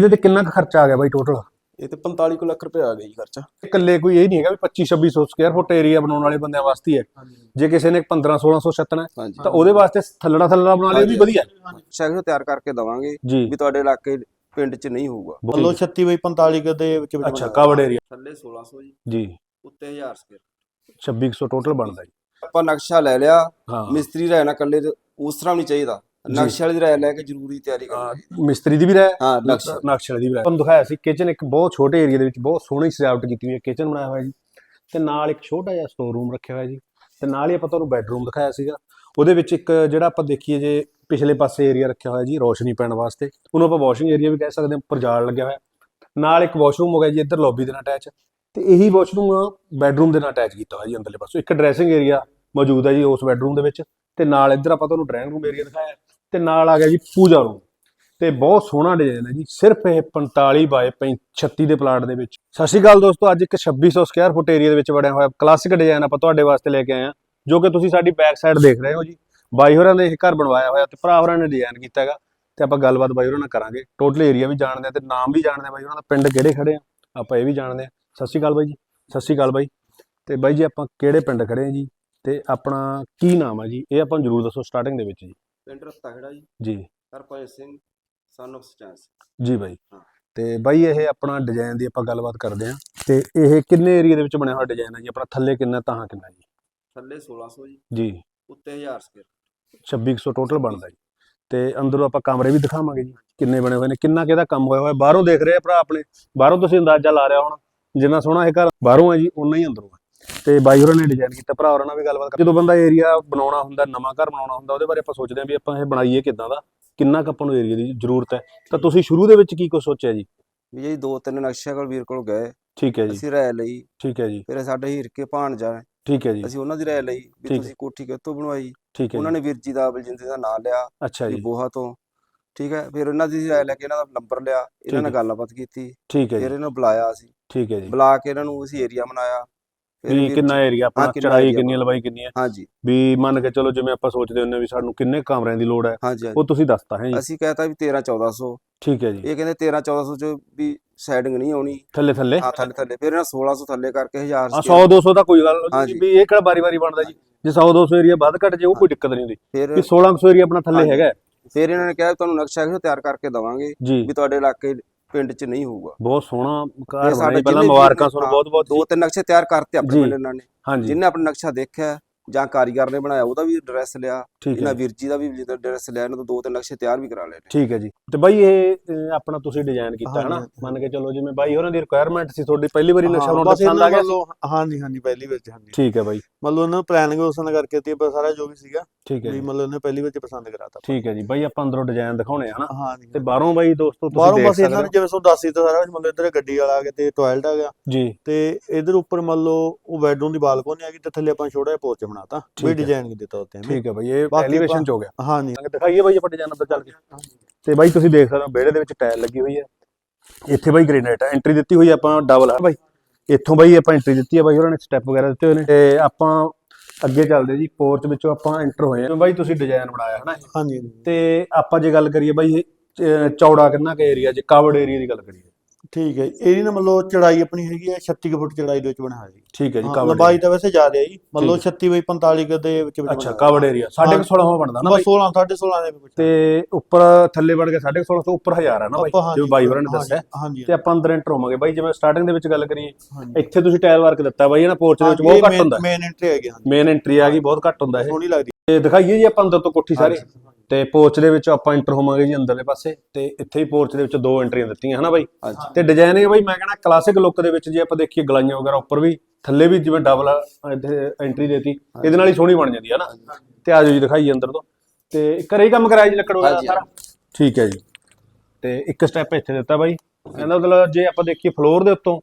ਇਹਦੇ ਤੇ ਕਿੰਨਾ ਕੁ ਖਰਚਾ ਆ ਗਿਆ ਬਾਈ ਟੋਟਲ ਇਹ ਤੇ 45 ਕੁ ਲੱਖ ਰੁਪਏ ਆ ਗਿਆ ਜੀ ਖਰਚਾ। ਇਕੱਲੇ ਕੋਈ ਇਹ ਨਹੀਂ ਹੈਗਾ ਵੀ 25 2600 ਸਕੁਅਰ ਫੁੱਟ ਏਰੀਆ ਬਣਾਉਣ ਵਾਲੇ ਬੰਦਿਆਂ ਵਾਸਤੇ ਹੀ ਹੈ। ਜੇ ਕਿਸੇ ਨੇ 15 1600 ਛੱਤਣਾ ਹੈ, ਹਾਂਜੀ। ਤਾਂ ਉਹਦੇ ਵਾਸਤੇ ਥੱਲੜਾ ਥੱਲੜਾ ਬਣਾ ਲਿਆ ਉਹ ਵੀ ਵਧੀਆ। ਹੈ। ਸ਼ੈਕਲ ਤਿਆਰ ਕਰਕੇ ਦਵਾਂਗੇ ਜੀ। ਵੀ ਤੁਹਾਡੇ ਇਲਾਕੇ ਪਿੰਡ 'ਚ ਨਹੀਂ ਹੋਊਗਾ। ਮਤਲਬ 36 ਬਾਈ 45 ਕੁ ਦੇ ਵਿੱਚ ਵਿੱਚ ਅੱਛਾ। ਕਵਰਡ ਏਰੀਆ ਥੱਲੇ 1600 ਜੀ। ਜੀ। ਉੱਤੇ 1000 ਸਕੁਅਰ 2600 ਟੋਟਲ ਬਣਦਾ ਜੀ। ਆਪਾਂ ਨਕਸ਼ਾ ਲੈ ਲਿਆ ਹਾਂ। ਮਿਸਤਰੀ ਰਹਿਣਾ ਕੱਲੇ ਤੇ ਉਸ ਤਰ੍ਹਾਂ ਨਹੀਂ ਚਾਹੀਦਾ। ਨਕਸ਼ੇ ਵਾਲੀ ਰਾਇ ਲੈ ਕੇ ਜ਼ਰੂਰੀ ਤਿਆਰੀ ਕਰਨੀ ਮਿਸਤਰੀ ਦੀ ਵੀ ਰਹਿ ਹਾਂ ਨਕਸ਼ਾ ਨਕਸ਼ੇ ਦੀ ਵੀ ਰਹਿ ਤੁਹਾਨੂੰ ਦਿਖਾਇਆ ਸੀ ਕਿਚਨ ਇੱਕ ਬਹੁਤ ਛੋਟੇ ਏਰੀਆ ਦੇ ਵਿੱਚ ਬਹੁਤ ਸੋਹਣੀ ਸਜਾਵਟ ਕੀਤੀ ਹੋਈ ਹੈ। ਕਿਚਨ ਬਣਾਇਆ ਹੋਇਆ ਜੀ। ਤੇ ਨਾਲ ਇੱਕ ਛੋਟਾ ਜਿਹਾ ਸਟੋਰ ਰੂਮ ਰੱਖਿਆ ਹੋਇਆ ਜੀ। ਤੇ ਨਾਲ ਹੀ ਆਪਾਂ ਤੁਹਾਨੂੰ ਬੈੱਡਰੂਮ ਦਿਖਾਇਆ ਸੀਗਾ। ਉਹਦੇ ਵਿੱਚ ਇੱਕ ਜਿਹੜਾ ਆਪਾਂ ਦੇਖੀਏ ਜੇ ਪਿਛਲੇ ਪਾਸੇ ਏਰੀਆ ਰੱਖਿਆ ਹੋਇਆ ਜੀ ਰੋਸ਼ਨੀ ਪੈਣ ਵਾਸਤੇ। ਉਹਨੂੰ ਆਪਾਂ ਵਾਸ਼ਿੰਗ ਏਰੀਆ ਵੀ ਕਹਿ ਸਕਦੇ ਹਾਂ ਉੱਪਰ ਜਾਲ ਲੱਗਿਆ ਹੋਇਆ। ਨਾਲ ਇੱਕ ਵਾਸ਼ਰੂਮ ਹੋ ਗਿਆ ਜੀ ਇੱਧਰ ਲੌਬੀ ਦੇ ਨਾਲ ਅਟੈਚ ਤੇ ਇਹੀ ਵਾਸ਼ਰੂਮ ਬੈੱਡਰੂਮ ਦੇ ਨਾਲ ਅਟੈਚ ਕੀਤਾ ਹੋਇਆ ਜੀ ਅੰਦਰਲੇ ਪਾਸੋਂ। ਇੱਕ ਡਰੈਸਿੰਗ ਏਰੀਆ ਮੌਜੂਦ ਹੈ ਜੀ ਉਸ ਬੈੱਡਰੂਮ ਦੇ ਵਿੱਚ। ਤੇ ਨਾਲ ਇੱਧਰ ਆਪਾਂ ਤੁਹਾਨੂੰ ਡਰਾਇੰਗ ਰੂਮ ਏਰੀਆ ਦਿਖਾਇਆ। ਤੇ ਨਾਲ ਆ ਗਿਆ ਜੀ ਪੂਜਾ ਰੂਮ। ਤੇ ਬਹੁਤ ਸੋਹਣਾ ਡਿਜ਼ਾਈਨ ਹੈ ਜੀ। ਸਿਰਫ ਇਹ 45 ਬਾਏ 36 ਦੇ ਪਲਾਟ ਦੇ ਵਿੱਚ। ਸਤਿ ਸ਼੍ਰੀ ਅਕਾਲ ਦੋਸਤੋ, ਅੱਜ ਇੱਕ 2600 ਸਕੁਅਰ ਫੁੱਟ ਏਰੀਆ ਦੇ ਵਿੱਚ ਬਣਿਆ ਹੋਇਆ ਕਲਾਸਿਕ ਡਿਜ਼ਾਈਨ ਆਪਾਂ ਤੁਹਾਡੇ ਵਾਸਤੇ ਲੈ ਕੇ ਆਏ ਹਾਂ, ਜੋ ਕਿ ਤੁਸੀਂ ਸਾਡੀ ਬੈਕ ਸਾਈਡ ਦੇਖ ਰਹੇ ਹੋ ਜੀ। ਬਾਈ ਹੋਰਾਂ ਨੇ ਇਹ ਘਰ ਬਣਵਾਇਆ ਹੋਇਆ ਤੇ ਭਰਾ ਹੋਰਾਂ ਨੇ ਡਿਜ਼ਾਈਨ ਕੀਤਾ ਹੈਗਾ। ਤੇ ਆਪਾਂ ਗੱਲਬਾਤ ਬਾਈ ਹੋਰਾਂ ਨਾਲ ਕਰਾਂਗੇ। ਟੋਟਲ ਏਰੀਆ ਵੀ ਜਾਣਦੇ ਆ ਤੇ ਨਾਮ ਵੀ ਜਾਣਦੇ ਆ ਬਾਈ ਹੋਰਾਂ ਦਾ। ਪਿੰਡ ਕਿਹੜੇ ਖੜੇ ਆ, ਆਪਾਂ ਇਹ ਵੀ ਜਾਣਦੇ ਆ। ਸਤਿ ਸ਼੍ਰੀ ਅਕਾਲ ਬਾਈ ਜੀ। ਸਤਿ ਸ਼੍ਰੀ ਅਕਾਲ ਬਾਈ। ਤੇ ਬਾਈ ਜੀ ਆਪਾਂ ਕਿਹੜੇ ਪਿੰਡ ਖੜੇ ਆ ਜੀ? ਤੇ ਆਪਣਾ ਕੀ ਨਾਮ ਹੈ ਜੀ? ਇਹ ਆਪਾਂ ਨੂੰ ਜ਼ਰੂਰ ਦੱਸੋ ਸਟਾਰਟਿੰਗ ਦੇ ਵਿੱਚ ਜੀ। ਪਿੰਡ ਰਤਾ ਖੜਾ ਜੀ। ਜੀ। ਹਰਪਾਲ ਸਿੰਘ ਸਨ ਆਫ ਸਟੈਂਸ ਜੀ ਬਾਈ। ਹਾਂ। ਤੇ ਬਾਈ ਇਹ ਆਪਣਾ ਡਿਜ਼ਾਈਨ ਦੀ ਆਪਾਂ ਗੱਲਬਾਤ ਕਰਦੇ ਆਂ ਤੇ ਇਹ ਕਿੰਨੇ ਏਰੀਆ ਦੇ ਵਿੱਚ ਬਣਿਆ ਹੋਇਆ ਡਿਜ਼ਾਈਨ ਹੈ ਜੀ? ਆਪਣਾ ਥੱਲੇ ਕਿੰਨਾ ਤਾਹਾਂ ਕਿੰਨਾ ਜੀ? ਥੱਲੇ 1600 ਜੀ। ਜੀ। ਉੱਤੇ 1000 ਸਕੁਅਰ 2600 ਟੋਟਲ ਬਣਦਾ ਜੀ। ਤੇ ਅੰਦਰੋਂ ਆਪਾਂ ਕਮਰੇ ਵੀ ਦਿਖਾਵਾਂਗੇ ਜੀ ਕਿੰਨੇ ਬਣੇ ਹੋਏ ਨੇ ਕਿੰਨਾ ਕਿਹਦਾ ਕੰਮ ਹੋਇਆ ਹੋਇਆ। ਬਾਹਰੋਂ ਦੇਖ ਰਹੇ ਆ ਭਰਾ ਆਪਣੇ। ਬਾਹਰੋਂ ਤੁਸੀਂ ਅੰਦਾਜ਼ਾ ਲਾ ਰਿਹਾ ਹੋਣਾ। ਜਿੰਨਾ ਸੋਹਣਾ ਇਹ ਘਰ ਬਾਹਰੋਂ ਹੈ ਜੀ ਉਨਾ ਹੀ ਅੰਦਰੋਂ ਹੈ ਤੇ ਬਾਈ ਹੋਰਾਂ ਨੇ ਡਿਜ਼ਾਈਨ ਕੀਤਾ ਭਰਾ ਹੋਰਾਂ ਨਾਲ ਵੀ ਗੱਲਬਾਤ ਕਰ ਜਦੋਂ ਬੰਦਾ ਏਰੀਆ ਬਣਾਉਣਾ ਹੁੰਦਾ ਨਵਾਂ ਘਰ ਬਣਾਉਣਾ ਹੁੰਦਾ ਉਹਦੇ ਬਾਰੇ ਆਪਾਂ ਸੋਚਦੇ ਆਂ ਵੀ ਆਪਾਂ ਇਹ ਬਣਾਈਏ ਕਿੱਦਾਂ ਦਾ ਕਿੰਨਾ ਕੁ ਆਪਾਂ ਨੂੰ ਏਰੀਆ ਦੀ ਜ਼ਰੂਰਤ ਹੈ। ਤਾਂ ਤੁਸੀਂ ਸ਼ੁਰੂ ਦੇ ਵਿੱਚ ਕੀ ਕੁਝ ਸੋਚਿਆ ਜੀ? ਵੀ ਜੀ ਦੋ ਤਿੰਨ ਨਕਸ਼ੇ ਕੋਲ ਵੀਰ ਕੋਲ ਗਏ। ਠੀਕ ਹੈ ਜੀ। ਅਸੀਂ ਰਾਇ ਲਈ। ਠੀਕ ਹੈ ਜੀ। ਫਿਰ ਸਾਡੇ ਹੀਰ ਕੇ ਭਾਣਜਾ ਨੇ, ਠੀਕ ਹੈ ਜੀ। ਅਸੀਂ ਉਹਨਾਂ ਦੀ ਰਾਇ ਲਈ ਵੀ। ਤੁਸੀਂ ਕੋਠੀ ਕਿੱਥੋਂ ਬਣਵਾਈ? ਠੀਕ ਹੈ ਉਹਨਾਂ ਨੇ ਵੀਰ ਜੀ ਦਾ ਬਲਜਿੰਦਰ ਦਾ ਨਾਮ ਲਿਆ ਅੱਛਾ ਜੀ। ਬੋਹਾ ਤੋਂ। ਠੀਕ ਹੈ ਫਿਰ ਉਹਨਾਂ ਦੀ ਰਾਇ ਲੈ ਕੇ ਇਹਨਾਂ ਦਾ ਨੰਬਰ ਲਿਆ ਇਹਨਾਂ ਨਾਲ। ਗੱਲਬਾਤ ਕੀਤੀ। ਠੀਕ ਹੈ ਫਿਰ ਜੀ ਇਹਨਾਂ ਨੂੰ ਬੁਲਾਇਆ ਅਸੀਂ। ਠੀਕ ਹੈ ਜੀ। ਬੁਲਾ ਕੇ ਇਹਨਾਂ ਨੂੰ ਅਸੀਂ ਏਰੀਆ ਬਣਾਇਆ। ਫਿਰ ਵੀ ਕਿੰਨਾ ਏਰੀਆ ਆਪਣਾ ਚੜਾਈ ਕਿੰਨੀ ਲੰਬਾਈ ਕਿੰਨੀ ਹੈ? ਹਾਂਜੀ। ਵੀ ਮੰਨ ਕੇ ਚਲੋ ਜਿਵੇਂ ਆਪਾਂ ਸੋਚਦੇ ਹੁੰਨੇ ਵੀ ਸਾਨੂੰ ਕਿੰਨੇ ਕਮਰਿਆਂ ਦੀ ਲੋੜ ਹੈ। ਉਹ ਤੁਸੀਂ ਦੱਸਤਾ ਹੈ ਜੀ। ਅਸੀਂ ਕਹਤਾ ਵੀ 13 1400 ਠੀਕ ਹੈ ਜੀ। ਇਹ ਕਹਿੰਦੇ 13 1400 ਚ ਵੀ ਸਾਈਡਿੰਗ ਨਹੀਂ ਆਉਣੀ। ਥੱਲੇ ਥੱਲੇ? ਹਾਂ ਥੱਲੇ ਥੱਲੇ। ਫਿਰ ਇਹਨਾਂ 1600 ਥੱਲੇ ਕਰਕੇ 1000 ਆ 100 200 ਦਾ ਕੋਈ ਗੱਲ ਨਹੀਂ। ਵੀ ਇਹ ਕਿਹੜਾ ਵਾਰੀ ਵਾਰੀ ਬਣਦਾ ਜੀ? ਜੇ 100 200 ਏਰੀਆ ਵੱਧ ਘਟ ਜੇ ਉਹ ਕੋਈ ਦਿੱਕਤ ਨਹੀਂ ਹੁੰਦੀ। ਫਿਰ ਵੀ 1600 ਏਰੀਆ ਆਪਣਾ ਥੱਲੇ। ਹੈਗਾ। ਫਿਰ ਇਹਨਾਂ ਨੇ ਕਿਹਾ ਤੁਹਾਨੂੰ ਨਕਸ਼ਾ ਕਿਹੋ ਤਿਆਰ ਕਰਕੇ ਦਵਾਂਗੇ ਵੀ ਤੁਹਾਡੇ ਇਲਾਕੇ ਪਿੰਡ 'ਚ ਨਹੀਂ ਹੋਊਗਾ। ਬਹੁਤ ਸੋਹਣਾ ਘਰ ਬਣਾਇਆ ਪਹਿਲਾਂ ਮੁਬਾਰਕਾਂ ਨੇ, ਤੁਹਾਨੂੰ ਬਹੁਤ ਬਹੁਤ ਦੋ ਤਿੰਨ ਨਕਸ਼ੇ ਤਿਆਰ ਕਰਤੇ ਆਪਣੇ। ਪਿੰਡ ਇਹਨਾਂ ਨੇ। ਜਿਹਨੇ ਆਪਣਾ ਨਕਸ਼ਾ ਦੇਖਿਆ ਜਾਂ ਕਾਰੀਗਰ ਨੇ ਬਣਾਇਆ ਉਹਦਾ ਵੀ ਐਡਰੈਸ ਲਿਆ ਇਹਨਾਂ ਵੀਰ ਜੀ ਦਾ ਵੀ ਜਿਹਦਾ ਐਡਰੈਸ ਲਿਆ ਇਹਨਾਂ ਤੋਂ ਦੋ ਤਿੰਨ ਨਕਸ਼ੇ ਤਿਆਰ ਵੀ ਕਰਾ ਲਏ ਨੇ। ਠੀਕ ਹੈ ਜੀ। ਤੇ ਬਾਈ ਇਹ ਆਪਣਾ ਤੁਸੀਂ ਡਿਜ਼ਾਈਨ ਕੀਤਾ ਹਨਾ। ਮੰਨ ਕੇ ਚਲੋ ਜਿਵੇਂ ਬਾਈ ਹੋਰਾਂ ਦੀ ਰਿਕੁਆਇਰਮੈਂਟ ਸੀ ਤੁਹਾਡੀ ਪਹਿਲੀ ਵਾਰੀ ਨਕਸ਼ਾ ਬਣਾਉਣਾ ਬਸ ਪਸੰਦ ਆ ਗਿਆ? ਵੱਲੋਂ ਹਾਂਜੀ ਹਾਂਜੀ ਪਹਿਲੀ ਵਿੱਚ ਹਾਂਜੀ। ਠੀਕ ਹੈ ਬਾਈ। ਮਤਲਬ ਉਹਨਾਂ ਨੂੰ ਪਲਾਨਿੰਗ ਉਸ ਨਾਲ ਕਰਕੇ ਤੇ ਸਾਰਾ ਜੋ ਵੀ ਸੀਗਾ ਠੀਕ ਹੈ ਵੀ ਜੀ। ਮਤਲਬ ਉਹਨੇ ਪਹਿਲੀ ਵਿੱਚ ਪਸੰਦ ਕਰਾਤਾ ਠੀਕ ਹੈ ਜੀ ਬਾਈ ਆਪਾਂ ਅੰਦਰੋਂ ਡਿਜ਼ਾਈਨ ਦਿਖਾਉਣੇ ਆ ਹਨਾ ਤੇ ਬਾਹਰੋਂ ਬਾਈ ਦੋਸਤੋ ਤੁਸੀਂ ਬਾਹਰੋਂ ਬਸ ਇਹਨਾਂ ਨੇ ਹੋ ਜਿਵੇਂ ਤੁਹਾਨੂੰ ਦੱਸੀ ਤਾਂ ਸਾਰਾ ਮਤਲਬ ਇੱਧਰ ਗੱਡੀ ਵਾਲਾ ਆ ਗਿਆ ਤੇ ਟਾਇਲਟ ਆ ਗਿਆ। ਜੀ। ਤੇ ਇਧਰ ਉੱਪਰ ਮੰਨ ਲਓ ਉਹ ਬੈਡਰੂਮ ਦੀ ਬਾਲਕੋਨੀ ਆ ਗਈ ਤੇ ਥੱਲੇ ਆਪਾਂ ਛੋਟਾ ਜਿਹਾ ਪੋਰਚ ਬਣਾਤਾ। ਵੀ ਹੈ। ਡਿਜ਼ਾਈਨ ਦਿੱਤਾ ਉੱਤੇ। ਠੀਕ ਹੈ ਬਾਈ ਇਹ ਐਲੀਵੇਸ਼ਨ ਚ ਹੋ ਗਿਆ। ਹਾਂਜੀ ਦਿਖਾਈਏ ਬਾਈ ਆਪਾਂ ਡਿਜ਼ਾਈਨ ਅੰਦਰ ਚੱਲ ਕੇ। ਤੇ ਬਾਈ ਤੁਸੀਂ ਦੇਖ ਸਕਦੇ ਹੋ ਵਿਹੜੇ ਦੇ ਵਿੱਚ ਟਾਇਲ ਲੱਗੀ ਹੋਈ ਹੈ। ਇੱਥੇ ਬਾਈ ਗ੍ਰੇਨਾਈਟ ਹੈ ਐਂਟਰੀ ਦਿੱਤੀ ਹੋਈ ਹੈ ਆਪਾਂ ਡਬਲ ਹੈ ਬਾਈ ਇੱਥੋਂ ਬਾਈ ਆਪਾਂ ਐਂਟਰੀ ਦਿੱਤੀ ਹੈ ਬਾਈ ਉਹਨਾਂ ਨੇ ਸਟੈਪ ਵਗੈਰਾ ਦਿੱਤੇ ਹੋਏ ਨੇ। ਤੇ ਆਪਾਂ ਅੱਗੇ ਚੱਲਦੇ ਜੀ ਪੋਰਚ ਵਿੱਚੋਂ ਆਪਾਂ ਐਂਟਰ ਹੋਏ ਹਾਂ। ਬਾਈ ਤੁਸੀਂ ਡਿਜ਼ਾਈਨ ਬਣਾਇਆ ਹੈ ਨਾ ਇਹ। ਹਾਂਜੀ ਤੇ ਆਪਾਂ ਜੇ ਗੱਲ ਕਰੀਏ ਬਾਈ ਇਹ ਚ- ਚੌੜਾ ਕਿੰਨਾ ਕੁ ਏਰੀਆ ਜੇ ਕਵਰਡ ਏਰੀਆ ਦੀ ਗੱਲ ਕਰੀਏ? ਠੀਕ ਹੈ। ਇਹਦੀ ਨਾ ਮਤਲਬ ਚੜਾਈ ਆਪਣੀ ਹੈਗੀ ਹੈ 36 ਕੁ ਫੁੱਟ ਚੜਾਈ ਦੇ ਵਿੱਚ ਬਣਾਇਆ ਜੀ। ਠੀਕ ਹੈ ਜੀ ਹਾਂ, ਕਵਰਡ ਲੰਬਾਈ ਤਾਂ ਵੈਸੇ ਜ਼ਿਆਦਾ ਹੈ ਜੀ। ਮਤਲਬ ਠੀਕ 36 ਬਾਈ 45 ਕੁ ਦੇ ਵਿੱਚ ਵਿੱਚ ਅੱਛਾ। ਕਵਰਡ ਏਰੀਆ ਸਾਡੇ ਹਾਂ। 16 ਬਣਦਾ ਨਾ ਬਸ ਬਾਈ? 16 16.5 ਦੇ ਵਿੱਚ ਤੇ ਉੱਪਰ ਥੱਲੇ ਵੜ ਕੇ 1650 ਤੋਂ ਉੱਪਰ 1000 ਹੈ ਨਾ ਬਾਈ? ਜਿਵੇਂ ਬਾਈ ਹੋਰਾਂ ਨੇ ਦੱਸਿਆ। ਹਾਂਜੀ ਤੇ ਆਪਾਂ ਅੰਦਰ ਐਂਟਰ ਹੋਵਾਂਗੇ ਬਾਈ। ਜਿਵੇਂ ਸਟਾਰਟਿੰਗ ਦੇ ਵਿੱਚ ਗੱਲ ਕਰੀਏ ਹਾਂਜੀ। ਇੱਥੇ ਤੁਸੀਂ ਟਾਇਲ ਵਰਕ ਦਿੱਤਾ ਬਾਈ ਇਹ ਨਾ ਪੋਰਚ ਦੇ ਵਿੱਚ ਬਹੁਤ ਘੱਟ ਹੁੰਦਾ। ਮੇਨ ਐਂਟਰੀ ਹੈਗੀ ਹਾਂਜੀ। ਮੇਨ ਐਂਟਰੀ ਆ ਗਈ ਬਹੁਤ ਘੱਟ ਹੁੰਦਾ ਇਹ। ਸੋਹਣੀ ਲੱਗਦੀ। ਤੇ ਦਿਖਾਈਏ ਜੀ ਆਪਾਂ ਅੰਦਰ ਤੋਂ ਕੋਠੀ ਸਾਰੇ। ਤੇ ਪੋਰਚ ਦੇ ਵਿੱਚ ਆਪਾਂ ਐਂਟਰ ਹੋਵਾਂਗੇ ਜੀ ਅੰਦਰਲੇ ਪਾਸੇ ਤੇ ਇੱਥੇ ਹੀ ਪੋਰਚ ਦੇ ਵਿੱਚ ਦੋ ਐਂਟਰੀਆਂ ਦਿੱਤੀਆਂ ਹਨਾ ਬਾਈ? ਤੇ ਡਿਜ਼ਾਈਨਿੰਗ ਬਾਈ ਮੈਂ ਕਹਿੰਦਾ ਕਲਾਸਿਕ ਲੁੱਕ ਦੇ ਵਿੱਚ ਜੇ ਆਪਾਂ ਦੇਖੀਏ ਗਲਾਈਆਂ ਵਗੈਰਾ ਉੱਪਰ ਵੀ ਥੱਲੇ ਵੀ ਜਿਵੇਂ ਡਬਲ ਇੱਥੇ ਐਂਟਰੀ ਦੇਤੀ ਇਹਦੇ ਨਾਲ ਹੀ ਸੋਹਣੀ ਬਣ ਜਾਂਦੀ ਹੈ ਨਾ। ਤੇ ਆਜੋ ਜੀ ਦਿਖਾਈਏ ਅੰਦਰ ਤੋਂ। ਤੇ ਘਰੇ ਹੀ ਕੰਮ ਕਰਾਇਆ ਜੀ ਲੱਕੜ ਵਗੈਰਾ ਸਾਰਾ? ਠੀਕ ਹੈ ਜੀ। ਤੇ ਇੱਕ ਸਟੈਪ ਇੱਥੇ ਦਿੱਤਾ ਬਾਈ। ਇਹਦਾ ਮਤਲਬ ਜੇ ਆਪਾਂ ਦੇਖੀਏ ਫਲੋਰ ਦੇ ਉੱਤੋਂ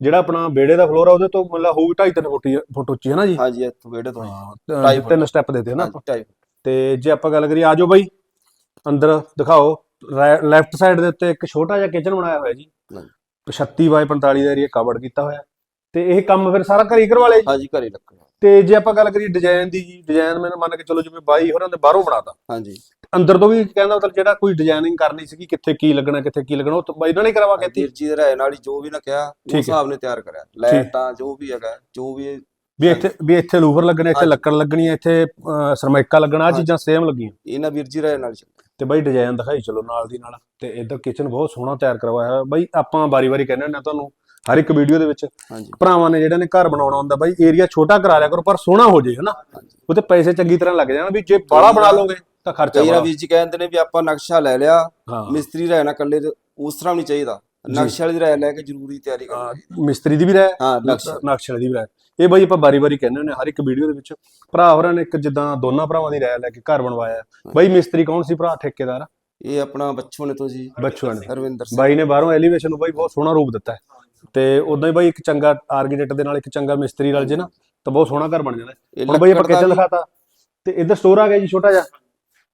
ਜਿਹੜਾ ਆਪਣਾ ਬੇੜੇ ਦਾ ਫਲੋਰ ਆ ਉਹਦੇ ਤੋਂ ਮਤਲਬ ਹੋਊ 2.5 ਫੁੱਟ ਫੁੱਟ ਉੱਚੀ ਹੈ ਨਾ ਜੀ? ਹਾਂਜੀ ਇੱਥੋਂ ਵਿਹੜੇ ਤੋਂ। ਹਾਂ ਤਿੰਨ ਸਟੈਪ ਦੇਤੇ ਨਾ ਢਾਈ ਤੇ ਜੇ ਆਪਾਂ ਗੱਲ ਕਰੀਏ ਆਜੋ ਬਾਈ ਅੰਦਰ ਦਿਖਾਓ ਲੈਫਟ ਸਾਈਡ ਦੇ ਉੱਤੇ ਇੱਕ ਛੋਟਾ ਜਿਹਾ ਕਿਚਨ ਬਣਾਇਆ ਹੋਇਆ ਜੀ। ਹਾਂਜੀ। 36 ਬਾਈ 45 ਦਾ ਏਰੀਆ ਕਵਰਡ ਕੀਤਾ ਹੋਇਆ। ਤੇ ਇਹ ਕੰਮ ਫਿਰ ਸਾਰਾ ਘਰੇ ਕਰਵਾ ਲਿਆ ਜੀ? ਹਾਂਜੀ ਘਰੇ ਲੱਕੜ ਤੇ ਜੇ ਆਪਾਂ ਗੱਲ ਕਰੀਏ ਡਿਜ਼ਾਈਨ ਦੀ ਜੀ ਡਿਜ਼ਾਈਨ ਮੈਨੂੰ ਮੰਨ ਕੇ ਚਲੋ ਜਿਵੇਂ ਬਾਈ ਹੋਰਾਂ ਦੇ ਬਾਹਰੋਂ ਬਣਾਤਾ। ਹਾਂਜੀ। ਅੰਦਰ ਤੋਂ ਵੀ ਕਹਿੰਦਾ ਮਤਲਬ ਜਿਹੜਾ ਕੋਈ ਡਿਜ਼ਾਈਨਿੰਗ ਕਰਨੀ ਸੀਗੀ ਕਿੱਥੇ ਕੀ ਲੱਗਣਾ ਕਿੱਥੇ ਕੀ ਲੱਗਣਾ ਉਹ ਤਾਂ ਬਾਈ ਨਾਲ ਹੀ ਕਰਵਾ ਕੇ ਦਿੱਤੀ। ਜੀ ਦੇ ਰਾਏ ਨਾਲ ਹੀ ਜੋ ਵੀ ਨਾ ਕਿਹਾ ਉਸ। ਹਿਸਾਬ ਨੇ ਤਿਆਰ ਕਰਿਆ। ਲਾਈਟਾਂ ਜੋ ਵੀ ਹੈਗਾ ਜੋ ਵੀ ਵੀ ਇੱਥੇ ਵੀ ਇੱਥੇ ਲੂਵਰ ਲੱਗਣੇ ਇੱਥੇ। ਲੱਕੜ ਲੱਗਣੀ ਹੈ ਇੱਥੇ ਅਹ, ਸਰਮਾਇਕਾ ਲੱਗਣਾ ਆ ਚੀਜ਼ਾਂ ਸੇਮ ਲੱਗੀਆਂ। ਇਹਨਾਂ ਵੀਰ ਜੀ ਰਾਏ ਨਾਲ ਚੱਲਿਆ। ਤੇ ਬਾਈ ਡਿਜ਼ਾਈਨ ਦਿਖਾਈ ਚਲੋ ਨਾਲ ਦੀ ਨਾਲ। ਤੇ ਇਧਰ ਕਿਚਨ ਬਹੁਤ ਸੋਹਣਾ ਤਿਆਰ ਕਰਵਾਇਆ ਹੋਇਆ। ਬਾਈ ਆਪਾਂ ਵਾਰੀ-ਵਾਰੀ ਕਹਿੰਦੇ ਹੁੰਦੇ ਆ ਤੁਹਾਨੂੰ ਹਰ ਇੱਕ ਵੀਡੀਓ ਦੇ ਵਿੱਚ ਹਾਂਜੀ। ਭਰਾਵਾਂ ਨੇ ਜਿਹੜਾ ਨੇ ਘਰ ਬਣਾਉਣਾ ਹੁੰਦਾ ਬਾਈ ਏਰੀਆ ਛੋਟਾ ਕਰਾ ਲਿਆ ਕਰੋ ਪਰ ਸੋਹਣਾ ਹੋ ਜੇ ਹਨਾ? ਉਹਤੇ ਪੈਸੇ ਚੰਗੀ ਤਰ੍ਹਾਂ ਲੱਗ ਜਾਣ ਵੀ ਜੇ ਬਾਹਲਾ ਬਣਾ ਲਓਗੇ ਤਾਂ ਖਰਚਾ ਕਈ ਵਾਰ ਬੜਾ। ਵੀਰ ਜੀ ਕਹਿੰਦੇ ਨੇ ਵੀ ਆਪਾਂ ਨਕਸ਼ਾ ਲੈ ਲਿਆ ਹਾਂ। ਮਿਸਤਰੀ ਰਾਏ ਨਾਲ ਕੱਲੇ ਉਸ ਤਰ੍ਹਾਂ ਨਹੀਂ ਚਾਹੀਦਾ। ਨਕਸ਼ੇ ਵਾਲੀ ਦੀ ਰਾਏ ਲੈ ਕੇ ਜ਼ਰੂਰੀ ਤਿਆਰੀ ਕਰਨੀ ਮਿਸਤਰੀ ਦੀ ਵੀ ਰਹਿ ਹਾਂ ਨਕਸ਼ਾ ਨਕਸ਼ੇ ਦੀ ਵੀ ਰਹਿ ਇਹ ਬਾਈ ਆਪਾਂ ਬਾਰੀ-ਬਾਰੀ ਕਹਿੰਦੇ ਹੁੰਦੇ ਹਾਂ ਹਰ ਇੱਕ ਵੀਡੀਓ ਦੇ ਵਿੱਚ ਭਰਾ ਹੋਰਾਂ ਨੇ ਇੱਕ ਜਿੱਦਾਂ ਦੋਨਾਂ ਭਰਾਵਾਂ ਦੀ ਰਾਇ ਲੈ ਕੇ ਘਰ ਬਣਵਾਇਆ ਬਾਈ ਮਿਸਤਰੀ ਕੌਣ ਸੀ ਭਰਾ ਠੇਕੇਦਾਰ? ਇਹ ਆਪਣਾ ਬਚਪਨ ਤੋਂ ਜੀ। ਬੱਚੂਆਂ ਨੇ। ਰਵਿੰਦਰ ਸਿੰਘ। ਬਾਈ ਨੇ ਬਾਹਰੋਂ ਐਲੀਵੇਸ਼ਨ ਨੂੰ ਬਾਈ ਬਹੁਤ ਸੋਹਣਾ ਰੂਪ ਦਿੱਤਾ ਹੈ। ਤੇ ਉਦਾਂ ਹੀ ਬਾਈ ਇੱਕ ਚੰਗਾ ਆਰਕੀਟੈਕਟ ਦੇ ਨਾਲ ਇੱਕ ਚੰਗਾ ਮਿਸਤਰੀ ਰਲ ਜੇ ਨਾ ਤਾਂ ਬਹੁਤ ਸੋਹਣਾ ਘਰ ਬਣ ਜਾਣਾ ਇਹ ਹੁਣ ਬਾਈ ਆਪਾਂ ਲੱਕੜ ਦਾ ਕਿਚਨ ਵੀ- ਦਿਖਾਤਾ। ਤੇ ਇੱਧਰ ਸਟੋਰ ਆ ਗਿਆ ਜੀ ਛੋਟਾ ਜਿਹਾ।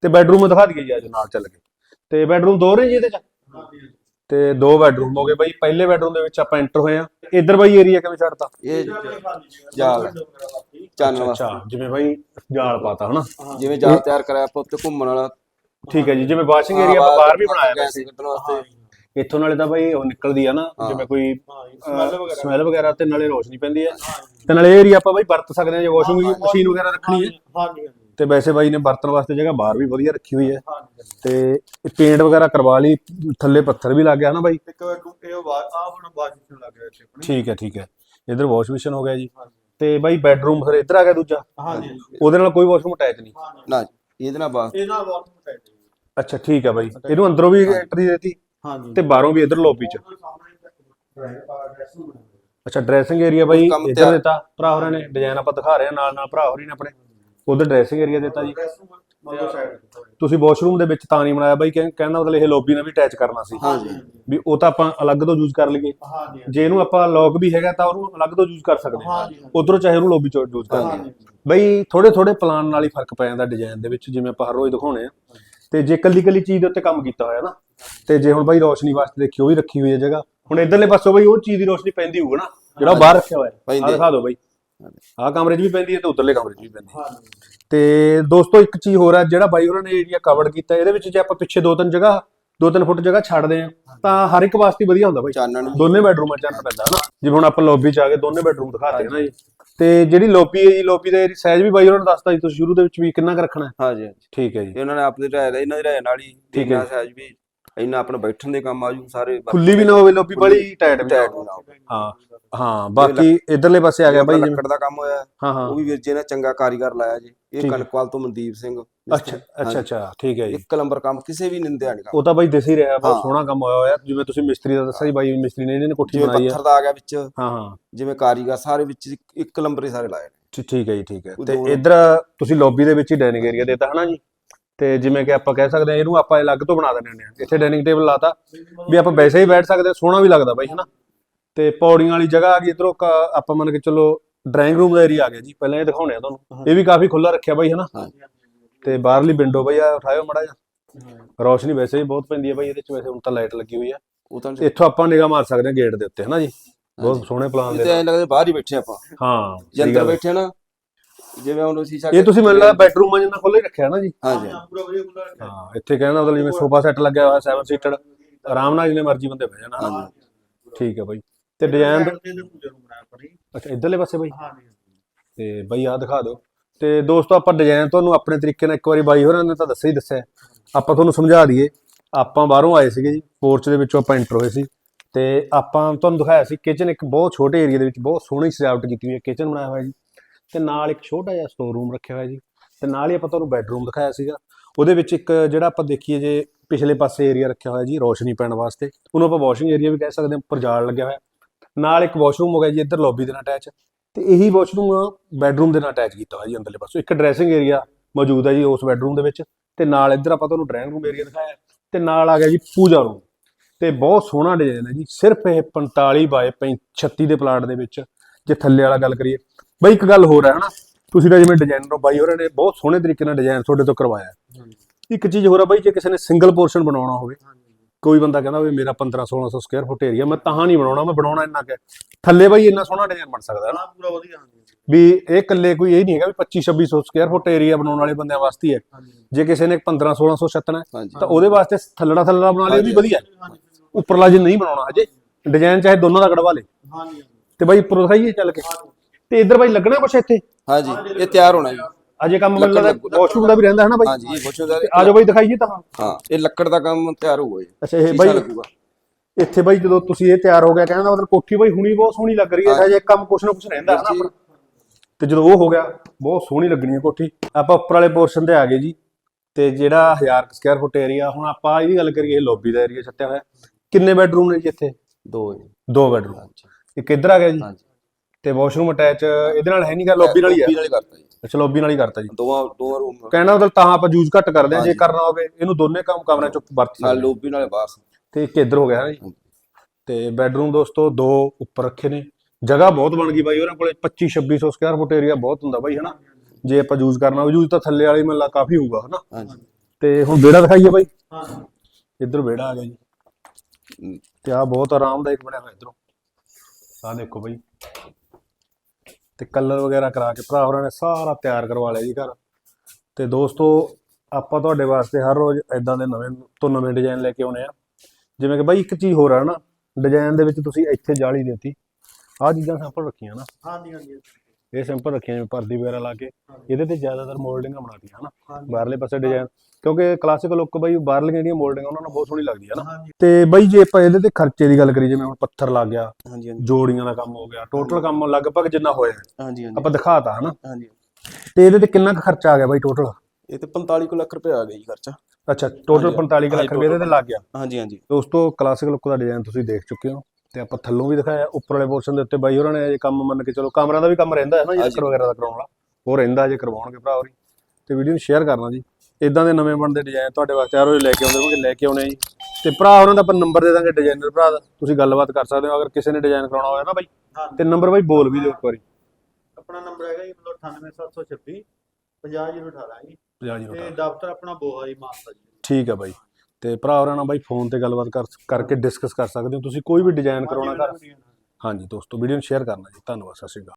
ਤੇ ਬੈਡਰੂਮ ਦਿਖਾ ਦਈਏ ਜੀ ਅੱਜ ਨਾਲ ਚੱਲ ਕੇ। ਤੇ ਬੈਡਰੂਮ ਦੋ ਨੇ ਜੀ ਇਹਦੇ ਚ? ਤੇ ਦੋ ਬੈਡਰੂਮ ਹੋ ਗਏ ਬਾਈ। ਪਹਿਲੇ ਬੈਡਰੂਮ ਦੇ ਵਿੱਚ ਆਪਾਂ ਐਂਟਰ ਹੋਏ ਆ ਇੱਧਰ ਬਾਈ ਏਰੀਆ ਕਿਵੇਂ ਛੱਡਤਾ? ਇਹ ਜਾਲ। ਚੰਨ ਵਾਸਤੇ ਅੱਛਾ ਜਿਵੇਂ ਬਾਈ ਜਾਲ ਪਾਤਾ ਹਨਾ? ਜਿਵੇਂ ਜਾਲ ਤਿਆਰ ਕਰਿਆ ਆਪਾਂ ਉੱਤੇ ਘੁੰਮਣ ਵਾਲਾ। ਠੀਕ ਹੈ ਜੀ ਜਿਵੇਂ ਵਾਸ਼ਿੰਗ ਏਰੀਆ ਆਪਾਂ ਬਾਹਰ ਵੀ ਬਣਾਇਆ ਵੈਸੇ ਕੱਢਣ ਵਾਸਤੇ। ਇੱਥੋਂ ਨਾਲੇ ਤਾਂ ਬਾਈ ਉਹ ਨਿਕਲਦੀ ਆ ਨਾ। ਜਿਵੇਂ ਕੋਈ ਸਮੈਲ ਵਗੈਰਾ। ਤੇ ਨਾਲੇ ਰੋਸ਼ਨੀ ਪੈਂਦੀ ਹੈ ਤੇ ਨਾਲੇ ਏਰੀਆ ਆਪਾਂ ਬਾਈ ਵਰਤ ਸਕਦੇ ਹਾਂ ਜੇ ਵਾਸ਼ਿੰਗ ਮਸ਼ੀਨ ਵਗੈਰਾ ਰੱਖਣੀ ਹੈ। ਹਾਂਜੀ ਹਾਂਜੀ ਤੇ ਵੈਸੇ ਬਾਈ ਨੇ ਬਰਤਨ ਵਾਸਤੇ ਜਗ੍ਹਾ ਬਾਹਰ ਵੀ ਵਧੀਆ ਰੱਖੀ ਹੋਈ ਹੈ। ਤੇ ਪੇਂਟ ਵਗੈਰਾ ਕਰਵਾ ਲਈ ਥੱਲੇ ਪੱਥਰ ਵੀ ਲੱਗ ਗਿਆ ਨਾ ਬਾਈ? ਇੱਕ ਇਹ ਆ ਹੁਣ ਵਾਸ਼ਿੰਗ ਲੱਗ ਰਿਹਾ ਇੱਥੇ ਠੀਕ ਹੈ ਠੀਕ ਹੈ। ਇਧਰ ਵਾਸ਼ ਬੇਸਿਨ ਹੋ ਗਿਆ ਜੀ। ਤੇ ਬਾਈ ਬੈਡਰੂਮ ਫਿਰ ਇੱਧਰ ਆ ਗਿਆ ਦੂਜਾ? ਹਾਂਜੀ ਉਹਦੇ ਨਾਲ ਕੋਈ ਵਾਸ਼ਰੂਮ ਅਟੈਚ ਨਹੀਂ? ਨਾ ਜੀ, ਇਹਦੇ ਨਾਲ ਬਾਤ ਇਹਦਾ ਵਾਸ਼ਿੰਗ ਟਾਈਪ ਅੱਛਾ ਠੀਕ ਹੈ ਬਾਈ। ਇਹਨੂੰ ਅੰਦਰੋਂ ਵੀ ਐਂਟਰੀ ਦਿੱਤੀ? ਹਾਂਜੀ। ਤੇ ਬਾਹਰੋਂ ਵੀ ਇੱਧਰ ਲੌਬੀ ਚ? ਅੱਛਾ ਡਰੈਸਿੰਗ ਏਰੀਆ ਬਾਈ ਇੱਧਰ ਦਿੱਤਾ। ਭਰਾ ਹੋਰਾਂ ਨੇ ਡਿਜ਼ਾਈਨ ਆਪਾਂ ਦਿਖਾ ਰਹੇ ਹਾਂ ਨਾਲ ਨਾਲ ਭਰਾ ਹੋਰੀ ਨੇ ਆਪਣੇ। ਉਧਰ ਡਰੈਸਿੰਗ ਏਰੀਆ ਦਿੱਤਾ ਜੀ। ਤੁਸੀਂ ਵਾਸ਼ਰੂਮ ਦੇ ਵਿੱਚ ਤਾਂ ਨਹੀਂ ਬਣਾਇਆ ਬਾਈ ਕਹਿੰ- ਕਹਿਣ ਦਾ ਮਤਲਬ ਇਹ ਲੌਬੀ ਨਾਲ ਵੀ ਅਟੈਚ ਕਰਨਾ ਸੀ। ਹਾਂਜੀ। ਵੀ ਉਹ ਤਾਂ ਆਪਾਂ ਅਲੱਗ ਤੋਂ ਯੂਜ਼ ਕਰ ਲਈਏ। ਹਾਂਜੀ ਜੇ ਇਹਨੂੰ ਆਪਾਂ ਲੌਕ ਵੀ ਹੈਗਾ ਤਾਂ ਉਹਨੂੰ ਅਲੱਗ ਤੋਂ ਯੂਜ਼ ਕਰ ਸਕਦੇ ਹਾਂ। ਹਾਂਜੀ ਉਧਰੋਂ ਚਾਹੇ ਉਹਨੂੰ ਲੌਬੀ ਚੋਂ ਯੂਜ਼ ਕਰ ਲਈਏ। ਬਈ ਥੋੜੇ ਥੋੜੇ ਪਲਾਨ ਨਾਲ ਹੀ ਫ਼ਰਕ ਪੈ ਜਾਂਦਾ ਡਿਜ਼ਾਈਨ ਦੇ ਵਿੱਚ ਜਿਵੇਂ ਆਪਾਂ ਹਰ ਰੋਜ਼ ਦਿਖਾਉਣੇ ਆ। ਤੇ ਜੇ ਕੱਲੀ ਕੱਲੀ ਚੀਜ਼ ਦੇ ਉੱਤੇ ਕੰਮ ਕੀਤਾ ਹੋਇਆ ਨਾ ਤੇ ਜੇ ਹੁਣ ਬਾਈ ਰੋਸ਼ਨੀ ਵਾਸਤੇ ਦੇਖੀ ਉਹ ਵੀ ਰੱਖੀ ਹੋਈ ਹੈ ਜਗ੍ਹਾ। ਹੁਣ ਇਧਰਲੇ ਪਾਸੋਂ ਬਈ ਉਹ ਚੀਜ਼ ਦੀ ਰੋਸ਼ਨੀ ਪੈਂਦੀ ਹੋਊਗਾ ਨਾ ਜਿਹੜਾ ਉਹ ਬਾਹਰ ਰੱਖਿਆ ਹੋਇਆ ਹੈ। ਪੈਂਦੀ ਆਹ ਦਿਖਾ ਦਿਓ ਬਾਈ। ਆਹ ਕਮਰੇ 'ਚ ਵੀ ਪੈਂਦੀ ਹੈ ਤੇ ਉਧਰਲੇ ਕਮਰੇ 'ਚ ਵੀ ਪੈਂਦੀ ਹੈ। ਤੇ ਦੋਸਤੋ ਇੱਕ ਚੀਜ਼ ਹੋਰ ਹੈ ਜਿਹੜਾ ਬਾਈ ਉਹਨਾਂ ਨੇ ਏਰੀਆ ਕਵਰ ਕੀਤਾ ਇਹਦੇ ਵਿੱਚ ਜੇ ਆਪਾਂ ਪਿੱਛੇ ਦੋ ਤਿੰਨ ਜਗ੍ਹਾ ਦੋ ਤਿੰਨ ਫੁੱਟ ਜਗ੍ਹਾ ਛੱਡਦੇ ਆ ਤਾਂ ਹਰ ਇੱਕ ਵਾਸਤੇ ਵਧੀਆ ਹੁੰਦਾ ਬਾਈ। ਦੋਨੇ ਬੈਡਰੂਮਾਂ ਚ ਜਾਣਾ ਪੈਂਦਾ ਹਨਾ। ਜਿਵੇਂ ਹੁਣ ਆਪਾਂ ਲੌਬੀ ਚ ਆ ਗਏ ਦੋਨੇ ਬੈਡਰੂਮ ਦਿਖਾਤੇ ਨਾ ਜੀ। ਤੇ ਜਿਹੜੀ ਲੌਬੀ ਹੈ ਜੀ ਲੌਬੀ ਦਾ ਸਾਈਜ਼ ਵੀ ਬਾਈ ਉਹਨਾਂ ਨੇ ਦੱਸਤਾ ਜੀ ਤੁਸੀਂ ਸ਼ੁਰੂ ਦੇ ਵਿੱਚ ਵੀ ਕਿੰਨਾ ਕੁ ਰੱਖਣਾ ਹੈ। ਹਾਂਜੀ ਹਾਂਜੀ। ਠੀਕ ਹੈ ਜੀ। ਇਹ ਉਹਨਾਂ ਨੇ ਆਪਣੀ ਰਾਏ ਦਾ ਇਹਨਾਂ ਦੀ ਰਾਏ ਨਾਲ ਹੀ ਠੀਕ ਹੈ। ਸਾਈਜ਼ ਵੀ ਇੰਨਾ ਆਪਣਾ ਬੈਠਣ ਦੇ ਕੰਮ ਆਜੂ ਸਾਰੇ ਖੁੱਲੀ ਵੀ ਨਾ ਹੋਵੇ ਲੌਬੀ ਬੜੀ ਟਾਈਟ ਵੀ। ਨਾ ਹੋਵੇ। ਹਾਂ ਹਾਂ ਬਾਕੀ ਇਧਰਲੇ ਪਾਸੇ ਆ ਗਿਆ ਬਾਈ ਜਿਵੇਂ ਲੱਕੜ ਦਾ ਕੰਮ ਹੋਇਆ ਹਾਂ ਹਾਂ। ਉਹ ਵੀ ਵੀਰ ਜੀ ਨੇ ਚੰਗਾ ਕਾਰੀਗਰ ਲਾਇਆ ਜੀ। ਇਹ ਹੈ। ਕਨਕਵਾਲ ਤੋਂ ਮਨਦੀਪ ਸਿੰਘ। ਅੱਛਾ ਅੱਛਾ ਅੱਛਾ ਠੀਕ ਹੈ ਜੀ। ਇੱਕ ਨੰਬਰ ਕੰਮ ਕਿਸੇ ਵੀ ਨਿੰਦਿਆ ਨਹੀਂ ਉਹ ਤਾਂ ਬਾਈ ਦਿਸ ਹੀ ਰਿਹਾ ਬਹੁਤ। ਸੋਹਣਾ ਕੰਮ ਹੋਇਆ ਹੋਇਆ। ਜਿਵੇਂ ਤੁਸੀਂ ਮਿਸਤਰੀ ਦਾ ਦੱਸਿਆ ਜੀ ਬਾਈ ਮਿਸਤਰੀ ਨੇ ਇਹਨੇ ਕੋਠੀ ਜਿਵੇਂ ਬਣਾਈ ਹੈ ਪੱਥਰ ਦਾ ਆ ਗਿਆ ਵਿੱਚ। ਹਾਂ ਹਾਂ। ਜਿਵੇਂ ਕਾਰੀਗਰ ਸਾਰੇ ਵਿੱਚ ਇੱਕ- ਨੰਬਰ ਹੀ ਸਾਰੇ ਲਾਏ ਨੇ। ਠੀਕ ਹੈ ਜੀ ਠੀਕ ਹੈ। ਤੇ ਇਧਰ ਤੁਸੀਂ ਲੌਬੀ ਦੇ ਵਿੱਚ ਹੀ ਡਾਈਨਿੰਗ ਏਰੀਆ ਦੇਤਾ ਹਨਾ ਜੀ? ਤੇ ਜਿਵੇਂ ਕਿ ਆਪਾਂ ਕਹਿ ਸਕਦੇ ਹਾਂ ਇਹਨੂੰ ਆਪਾਂ ਅਲੱਗ ਤੋਂ ਬਣਾ ਦਿੰਦੇ ਹਾਂ। ਇੱਥੇ ਡਾਈਨਿੰਗ ਟੇਬਲ ਲਾਤਾ ਵੀ ਆਪਾਂ ਵੈਸੇ ਹੀ ਬੈਠ ਸਕਦੇ ਸੋਹਣਾ ਵੀ ਲੱਗਦਾ ਬਾਈ ਹਨਾ? ਤੇ ਪੌੜੀਆਂ ਵਾਲੀ ਜਗ੍ਹਾ ਆ ਗਈ ਇਧਰੋਂ ਆਪਾਂ ਮੰਨ ਕੇ ਚੱਲੋ ਡਰਾਇੰਗ ਰੂਮ ਦਾ ਏਰੀਆ ਆ ਗਿਆ ਜੀ ਪਹਿਲਾਂ ਇਹ ਦਿਖਾਉਣੇ ਆ ਤੁਹਾਨੂੰ। ਇਹ ਵੀ ਕਾਫੀ ਖੁੱਲਾ ਰੱਖਿਆ ਬਾਈ ਹਨਾ। ਤੇ ਬਾਹਰਲੀ ਵਿੰਡੋ ਬਾਈ ਆ ਉਠਾਇਓ ਮੜਾ ਜਾ ਰੌਸ਼ਨੀ ਵੈਸੇ ਹੀ ਬਹੁਤ ਪੈਂਦੀ ਹੈ ਬਾਈ ਇਹਦੇ ਚ ਵੈਸੇ ਹੁਣ ਤਾਂ ਲਾਈਟ ਲੱਗੀ ਹੋਈ ਆ। ਉਹ ਤਾਂ ਇੱਥੋਂ ਆਪਾਂ ਨਿਗਾਹ ਮਾਰ ਸਕਦੇ ਹਾਂ ਗੇਟ ਦੇ ਉੱਤੇ ਹਨਾ ਜੀ? ਬਹੁਤ ਸੋਹਣੇ ਪਲਾਨ ਦੇ ਤੇ ਐਂ ਲੱਗਦਾ ਬਾਹਰ ਹੀ ਬੈਠੇ ਆਪਾਂ। ਹਾਂ ਜੇ ਅੰਦਰ। ਬੈਠੇ ਨਾ ਜਿਵੇਂ ਹੁਣ ਸ਼ੀਸ਼ਾ ਇਹ ਤੁਸੀਂ ਮੈਨੂੰ ਲੱਗਦਾ ਬੈਡਰੂਮਾਂ ਜਿੰਨਾ ਖੁੱਲ੍ਹਾ ਹੀ ਰੱਖਿਆ ਨਾ ਜੀ। ਹਾਂਜੀ ਪੂਰਾ ਵਧੀਆ ਖੁੱਲਾ ਰੱਖਿਆ। ਹਾਂ ਇੱਥੇ ਕਹਿੰਦਾ ਮਤਲਬ ਜਿਵੇਂ ਸੋਫਾ ਸੈੱਟ ਲੱਗਿਆ ਹੋਇਆ 7 ਸੀਟਡ ਆਰਾਮ ਨਾਲ ਜਿੰਨੇ ਮਰਜ਼ੀ ਬੰਦੇ ਬਹਿ ਜਾਣ। ਹਾਂਜੀ। ਠੀਕ ਹੈ ਬਾਈ। ਤੇ ਡਿਜ਼ਾਈਨ ਅੱਛਾ ਇਧਰਲੇ ਪਾਸੇ ਬਾਈ? ਹਾਂਜੀ ਤੇ ਬਾਈ ਆਹ ਦਿਖਾ ਦਿਓ। ਤੇ ਦੋਸਤੋ ਆਪਾਂ ਡਿਜ਼ਾਈਨ ਤੁਹਾਨੂੰ ਆਪਣੇ ਤਰੀਕੇ ਨਾਲ ਇੱਕ ਵਾਰੀ ਬਾਈ ਹੋਰਾਂ ਨੇ ਤਾਂ ਦੱਸਿਆ ਹੀ ਦੱਸਿਆ। ਹੈ। ਆਪਾਂ ਤੁਹਾਨੂੰ ਸਮਝਾ ਦਈਏ ਆਪਾਂ ਬਾਹਰੋਂ ਆਏ ਸੀਗੇ ਜੀ ਪੋਰਚ ਦੇ ਵਿੱਚੋਂ ਆਪਾਂ ਐਂਟਰ ਹੋਏ ਸੀ। ਤੇ ਆਪਾਂ ਤੁਹਾਨੂੰ ਦਿਖਾਇਆ ਸੀ ਕਿਚਨ ਇੱਕ ਬਹੁਤ ਛੋਟੇ ਏਰੀਆ ਦੇ ਵਿੱਚ ਬਹੁਤ ਸੋਹਣੀ ਸਜਾਵਟ ਕੀਤੀ ਹੋਈ ਹੈ ਕਿਚਨ ਬਣਾਇਆ ਹੋਇਆ ਜੀ। ਤੇ ਨਾਲ ਇੱਕ ਛੋਟਾ ਜਿਹਾ ਸਟੋਰ ਰੂਮ ਰੱਖਿਆ ਹੋਇਆ ਜੀ। ਤੇ ਨਾਲ ਹੀ ਆਪਾਂ ਤੁਹਾਨੂੰ ਬੈੱਡਰੂਮ ਦਿਖਾਇਆ ਸੀਗਾ। ਉਹਦੇ ਵਿੱਚ ਇੱਕ ਜਿਹੜਾ ਆਪਾਂ ਦੇਖੀਏ ਜੇ ਪਿਛਲੇ ਪਾਸੇ ਏਰੀਆ ਰੱਖਿਆ ਹੋਇਆ ਜੀ, ਰੋਸ਼ਨੀ ਪੈਣ ਵਾਸਤੇ। ਉਹਨੂੰ ਆਪਾਂ ਵਾਸ਼ਿੰਗ ਏਰੀਆ ਵੀ ਕਹਿ ਸਕਦੇ ਹਾਂ, ਉੱਪਰ ਜਾਲ ਲੱਗਿਆ ਹੋਇਆ। ਨਾਲ ਇੱਕ ਵਾਸ਼ਰੂਮ ਹੋ ਗਿਆ ਜੀ, ਇੱਧਰ ਲੌਬੀ ਦੇ ਨਾਲ ਅਟੈਚ ਤੇ ਇਹੀ ਵਾਸ਼ਰੂਮ ਬੈੱਡਰੂਮ ਦੇ ਨਾਲ ਅਟੈਚ ਕੀਤਾ ਹੋਇਆ ਜੀ ਅੰਦਰਲੇ ਪਾਸੋਂ। ਇੱਕ ਡਰੈਸਿੰਗ ਏਰੀਆ ਮੌਜੂਦ ਹੈ ਜੀ ਉਸ ਬੈੱਡਰੂਮ ਦੇ ਵਿੱਚ। ਤੇ ਨਾਲ ਇੱਧਰ ਆਪਾਂ ਤੁਹਾਨੂੰ ਡਰਾਇੰਗ ਰੂਮ ਏਰੀਆ ਦਿਖਾਇਆ। ਤੇ ਨਾਲ ਆ ਗਿਆ ਜੀ ਪੂਜਾ ਰੂਮ ਤੇ ਬਹੁਤ ਸੋਹਣਾ ਡਿਜ਼ਾਈਨ ਹੈ ਜੀ। ਸਿਰਫ ਇਹ 45 ਬਾਏ 36 ਦੇ ਪਲਾਟ ਦੇ ਵਿੱਚ, ਜੇ ਥੱਲੇ ਵਾਲਾ ਗੱਲ ਕਰੀਏ। ਬਈ ਇੱਕ ਗੱਲ ਹੋਰ ਹੈ ਹਨਾ ਤੁਸੀਂ ਤਾਂ ਜਿਵੇਂ ਡਿਜ਼ਾਈਨਰ ਬਾਈ ਹੋਰਾਂ ਨੇ ਬਹੁਤ ਸੋਹਣੇ ਤਰੀਕੇ ਨਾਲ ਡਿਜ਼ਾਈਨ ਤੁਹਾਡੇ ਤੋਂ ਕਰਵਾਇਆ। ਹੈ। ਇੱਕ ਚੀਜ਼ ਹੋਰ ਹੈ ਬਾਈ ਜੇ ਕਿਸੇ ਨੇ ਸਿੰਗਲ ਪੋਰਸ਼ਨ ਬਣਾਉਣਾ ਹੋਵੇ ਕੋਈ ਬੰਦਾ ਕਹਿੰਦਾ ਵੀ ਮੇਰਾ 15 1600 ਸਕੁਅਰ ਫੁੱਟ ਏਰੀਆ ਮੈਂ ਤਾਂ ਨਹੀਂ ਬਣਾਉਣਾ ਮੈਂ ਬਣਾਉਣਾ ਇੰਨਾ ਕਿ ਥੱਲੇ ਬਾਈ ਇੰਨਾ ਸੋਹਣਾ ਡਿਜ਼ਾਈਨ ਬਣ ਸਕਦਾ ਹੈ ਨਾ ਹਾਂ ਪੂਰਾ ਵਧੀਆ ਹਾਂਜੀ। ਵੀ ਇਹ ਇਕੱਲੇ ਕੋਈ ਇਹ ਨਹੀਂ ਹੈਗਾ ਵੀ 25 2600 ਸਕੁਅਰ ਫੁੱਟ ਏਰੀਆ ਬਣਾਉਣ ਵਾਲੇ ਬੰਦਿਆਂ ਵਾਸਤੇ ਹੀ ਹੈ। ਜੇ ਕਿਸੇ ਨੇ 15 1600 ਛੱਤਣਾ ਹੈ ਤਾਂ ਉਹਦੇ ਵਾਸਤੇ ਥੱਲੜਾ ਥੱਲੜਾ ਬਣਾ ਲਿਆ ਉਹ ਵੀ। ਵਧੀਆ। ਹੈ। ਉੱਪਰਲਾ ਜੇ ਨਹੀਂ ਬਣਾਉਣਾ ਹਜੇ ਡਿਜ਼ਾਈਨ ਚਾਹੇ ਦੋਨੋਂ ਦਾ ਕਢਵਾ ਲੇ। ਹਾਂਜੀ। ਤੇ ਬਾਈ ਉੱਪਰ ਦਿਖਾਈਏ ਚੱਲ ਕੇ। ਤੇ ਇੱਧਰ ਬਾਈ ਲੱਗਣਾ ਕੁਛ ਇੱਥੇ? ਹਾਂਜੀ ਇਹ ਤਿਆਰ ਹੋਣਾ ਜੀ। ਅਜੇ ਕੰਮ ਮੈਨੂੰ ਲੱਗਦਾ ਵਾਸ਼ਰੂਮ ਦਾ ਵੀ ਰਹਿੰਦਾ ਹੈ ਨਾ ਬਾਈ ਹਾਂਜੀ ਇਹ ਦਾ ਆਜੋ ਬਾਈ ਦਿਖਾਈਏ ਤਾਂ। ਹਾਂ ਇਹ ਲੱਕੜ ਦਾ ਕੰਮ ਤਿਆਰ ਹੋਊਗਾ ਜੀ। ਅੱਛਾ ਇਹ ਬਾਈ ਇੱਥੇ ਬਾਈ ਜਦੋਂ ਤੁਸੀਂ ਇਹ ਤਿਆਰ ਹੋ ਗਿਆ ਕਹਿੰਦਾ ਮਤਲਬ ਕੋਠੀ ਬਾਈ ਹੁਣੀ ਬਹੁਤ ਸੋਹਣੀ ਲੱਗ ਰਹੀ ਹੈ ਹਜੇ। ਕੰਮ ਕੁਛ ਨਾ ਕੁਛ ਰਹਿੰਦਾ ਹੈ ਨਾ ਆਪਣਾ। ਤੇ ਜਦੋਂ ਉਹ ਹੋ ਗਿਆ ਬਹੁਤ ਸੋਹਣੀ ਲੱਗਣੀ ਹੈ ਕੋਠੀ। ਆਪਾਂ ਉੱਪਰ ਵਾਲੇ ਪੋਰਸ਼ਨ ਤੇ ਆ ਗਏ ਜੀ। ਤੇ ਜਿਹੜਾ 1000 ਸਕੁਅਰ ਫੁੱਟ ਏਰੀਆ ਹੁਣ ਆਪਾਂ ਇਹਦੀ ਗੱਲ ਕਰੀਏ ਲੌਬੀ ਦਾ ਏਰੀਆ ਛੱਟਿਆ ਹੋਇਆ। ਕਿੰਨੇ ਬੈਡਰੂਮ ਨੇ ਜੀ ਇੱਥੇ? ਦੋ ਜੀ। ਦੋ ਬੈਡਰੂਮ ਇੱਕ ਇੱਧਰ ਆ ਗਿਆ ਜੀ। ਤੇ ਵਾਸ਼ਰੂਮ ਅਟੈਚ ਇਹਦੇ ਨਾਲ ਹੈ ਨਹੀਂਗਾ ਲੌਬੀ ਨਾਲ ਹੀ ਹੈ ਲੌਬੀ ਨਾਲ ਹੀ ਕਰਤਾ ਜੀ। ਅੱਛਾ ਲੌਬੀ ਨਾਲ ਹੀ ਕਰਤਾ ਜੀ। ਦੋਵਾਂ ਦੋਵਾਂ ਰੂਮ ਕਹਿਣਾ ਮਤਲਬ ਤਾਂ ਆਪਾਂ ਯੂਜ਼ ਘੱਟ ਕਰਦੇ ਹਾਂ ਜੇ। ਕਰਨਾ ਹੋਵੇ ਇਹਨੂੰ ਦੋਨੇ ਕੰਮ ਕਮਰਿਆਂ ਚ ਵਰਤ ਨਾਲ ਸਕਦੇ ਹਾਂ। ਲੌਬੀ ਨਾਲ ਬਾਹਰ ਤੇ ਇੱਕ ਇੱਧਰ ਹੋ ਗਿਆ ਹੈ ਜੀ। ਤੇ ਬੈਡਰੂਮ ਦੋਸਤੋ ਦੋ ਉੱਪਰ ਰੱਖੇ ਨੇ। ਜਗ੍ਹਾ ਬਹੁਤ ਬਣ ਗਈ ਬਾਈ ਉਹਨਾਂ ਕੋਲੇ 25 2600 ਸਕੁਅਰ ਫੁੱਟ ਏਰੀਆ ਬਹੁਤ ਹੁੰਦਾ ਬਾਈ ਹਨਾ ਜੇ ਆਪਾਂ ਯੂਜ਼ ਕਰਨਾ ਹੋਵੇ ਯੂਜ਼ ਤਾਂ ਥੱਲੇ ਵਾਲੀ ਮੱਲਾ ਕਾਫੀ ਹੋਊਗਾ ਹਨਾ ਹਾਂਜੀ। ਤੇ ਹੁਣ ਵਿਹੜਾ ਦਿਖਾਈਏ ਬਾਈ। ਹਾਂ ਇੱਧਰ ਵਿਹੜਾ ਆ ਗਿਆ ਜੀ। ਤੇ ਆ ਬਹੁਤ ਆਰਾਮਦਾਇਕ ਬਣਿਆ ਹੋਇਆ ਇਧਰੋਂ। ਆ ਦੇਖੋ ਬਾਈ। ਤੇ ਕਲਰ ਵਗੈਰਾ ਕਰਾ ਕੇ ਭਰਾ ਹੋਰਾਂ ਨੇ ਸਾਰਾ ਤਿਆਰ ਕਰਵਾ ਲਿਆ ਜੀ ਘਰ। ਤੇ ਦੋਸਤੋ ਆਪਾਂ ਤੁਹਾਡੇ ਵਾਸਤੇ ਹਰ ਰੋਜ਼ ਇਦਾਂ ਦੇ ਨਵੇਂ ਤੋਂ ਨਵੇਂ ਡਿਜ਼ਾਈਨ ਲੈ ਕੇ ਆਉਣੇ ਆ। ਜਿਵੇਂ ਕਿ ਬਾਈ ਇੱਕ ਚੀਜ਼ ਹੋਰ ਆ ਨਾ ਡਿਜ਼ਾਈਨ ਦੇ ਵਿੱਚ ਤੁਸੀਂ ਇੱਥੇ ਜਾਲੀ ਦਿੱਤੀ। ਆਹ ਚੀਜ਼ਾਂ ਸਿੰਪਲ ਰੱਖੀਆਂ ਨਾ। ਹਾਂਜੀ ਹਾਂਜੀ। ਇਹ ਸਿੰਪਲ ਰੱਖੀਆਂ ਜਿਵੇਂ ਪਰਦੀ ਵਗੈਰਾ ਲਾ ਕੇ। ਇਹਦੇ ਤੇ ਜ਼ਿਆਦਾਤਰ ਮੋਲਡਿੰਗਾਂ ਬਣਾਤੀਆਂ ਹਨਾ। ਬਾਹਰਲੇ ਪਾਸੇ ਡਿਜ਼ਾਈਨ ਕਿਉਂਕਿ ਕਲਾਸਿਕਲ ਲੁੱਕ ਬਾਈ ਬਾਹਰਲੀਆਂ ਜਿਹੜੀਆਂ ਮੋਲਡਿੰਗਾਂ ਉਹਨਾਂ ਨੂੰ ਬਹੁਤ ਸੋਹਣੀ ਲੱਗਦੀ ਹੈ ਨਾ। ਤੇ ਬਾਈ ਜੇ ਆਪਾਂ ਇਹਦੇ ਤੇ ਖਰਚੇ ਦੀ ਗੱਲ ਕਰੀਏ ਜਿਵੇਂ ਹੁਣ ਪੱਥਰ ਲੱਗ ਗਿਆ ਹਾਂਜੀ ਜੋੜੀਆਂ ਦਾ ਕੰਮ ਹੋ ਗਿਆ ਟੋਟਲ ਕੰਮ ਲਗਭਗ ਜਿੰਨਾ ਹੋਇਆ ਹਾਂਜੀ ਹਾਂਜੀ। ਆਪਾਂ ਦਿਖਾਤਾ ਹਨਾ? ਹਾਂਜੀ। ਤੇ ਇਹਦੇ ਤੇ ਕਿੰਨਾ ਕੁ ਖਰਚਾ ਆ ਗਿਆ ਬਾਈ ਟੋਟਲ ਇਹ ਤੇ 45 ਕੁ ਲੱਖ ਰੁਪਏ ਆ ਗਿਆ ਜੀ ਖਰਚਾ। ਅੱਛਾ ਟੋਟਲ ਹਾਂਜੀ, 45 ਕੁ ਲੱਖ ਰੁਪਏ ਇਹਦੇ ਤੇ ਲੱਗ ਗਿਆ। ਹਾਂਜੀ ਹਾਂਜੀ। ਦੋਸਤੋ ਕਲਾਸਿਕ ਲੁੱਕ ਦਾ ਡਿਜ਼ਾਈਨ ਤੁਸੀਂ ਦੇਖ ਚੁੱਕੇ ਹੋ। ਤੇ ਆਪਾਂ ਥੱਲੋਂ ਵੀ ਦਿਖਾਇਆ ਉੱਪਰ ਵਾਲੇ ਪੋਰਸ਼ਨ ਦੇ ਉੱਤੇ ਬਾਈ ਹੋਰਾਂ ਨੇ ਇਹ ਕੰਮ ਮੰਨ ਕੇ ਚਲੋ ਕਮਰਿਆਂ ਦਾ ਵੀ ਕੰਮ ਰਹਿੰਦਾ ਹੈ ਨਾ ਜੀ ਵਗੈਰਾ ਦਾ ਕਰਾਉਣ ਵਾਲਾ। ਉਹ ਰਹਿੰਦਾ ਜੇ ਕਰਵਾਉਣਗੇ ਭਰਾ ਹੋਰੀ। ਤੇ ਵੀਡੀਓ ਨੂੰ ਸ਼ੇਅਰ ਕਰਨਾ ਜੀ। ਇਦਾਂ ਦੇ ਨਵੇਂ ਬਣਦੇ ਡਿਜ਼ਾਈਨ ਤੁਹਾਡੇ ਵਾਸਤੇ ਹਰ ਰੋਜ਼ ਲੈ ਕੇ ਆਉਂਦੇ ਹੋਵਾਂਗੇ ਲੈ ਕੇ ਆਉਣੇ ਆ ਜੀ। ਤੇ ਭਰਾ ਹੋਰਾਂ ਦਾ ਆਪਾਂ ਨੰਬਰ ਦੇ ਦਾਂਗੇ ਡਿਜ਼ਾਈਨਰ ਭਰਾ ਦਾ ਤੁਸੀਂ ਗੱਲਬਾਤ ਕਰ ਸਕਦੇ ਹੋ ਅਗਰ ਕਿਸੇ ਨੇ ਡਿਜ਼ਾਈਨ ਕਰਾਉਣਾ ਹੋਇਆ ਨਾ ਬਾਈ। ਤੇ ਨੰਬਰ ਬਾਈ ਬੋਲ ਵੀ ਦਿਓ ਇੱਕ ਵਾਰੀ। ਆਪਣਾ ਨੰਬਰ ਹੈਗਾ ਜੀ ਮਤਲਬ 98726 50018 ਜੀ। ਪੰਜਾਹ ਜੀ ਤੇ ਨੋਟ ਦਫ਼ਤਰ ਆਪਣਾ ਬੋਹਾ ਜੀ ਮਾਨਸਾ ਜੀ। ਠੀਕ ਹੈ ਬਾਈ। ਤੇ ਭਰਾ ਹੋਰਾਂ ਨਾਲ ਬਾਈ ਫੋਨ ਤੇ ਗੱਲਬਾਤ ਕਰ ਕਰਕੇ ਡਿਸਕਸ ਕਰ ਸਕਦੇ ਹੋ। ਤੁਸੀਂ ਕੋਈ ਵੀ ਡਿਜ਼ਾਈਨ ਕਰਾਉਣਾ ਘਰ ਹਾਂਜੀ ਦੋਸਤੋ ਵੀਡੀਓ ਨੂੰ ਸ਼ੇਅਰ ਕਰਨਾ ਜੀ। ਧੰਨਵਾਦ ਸਤਿ ਸ਼੍ਰੀ ਅਕਾਲ।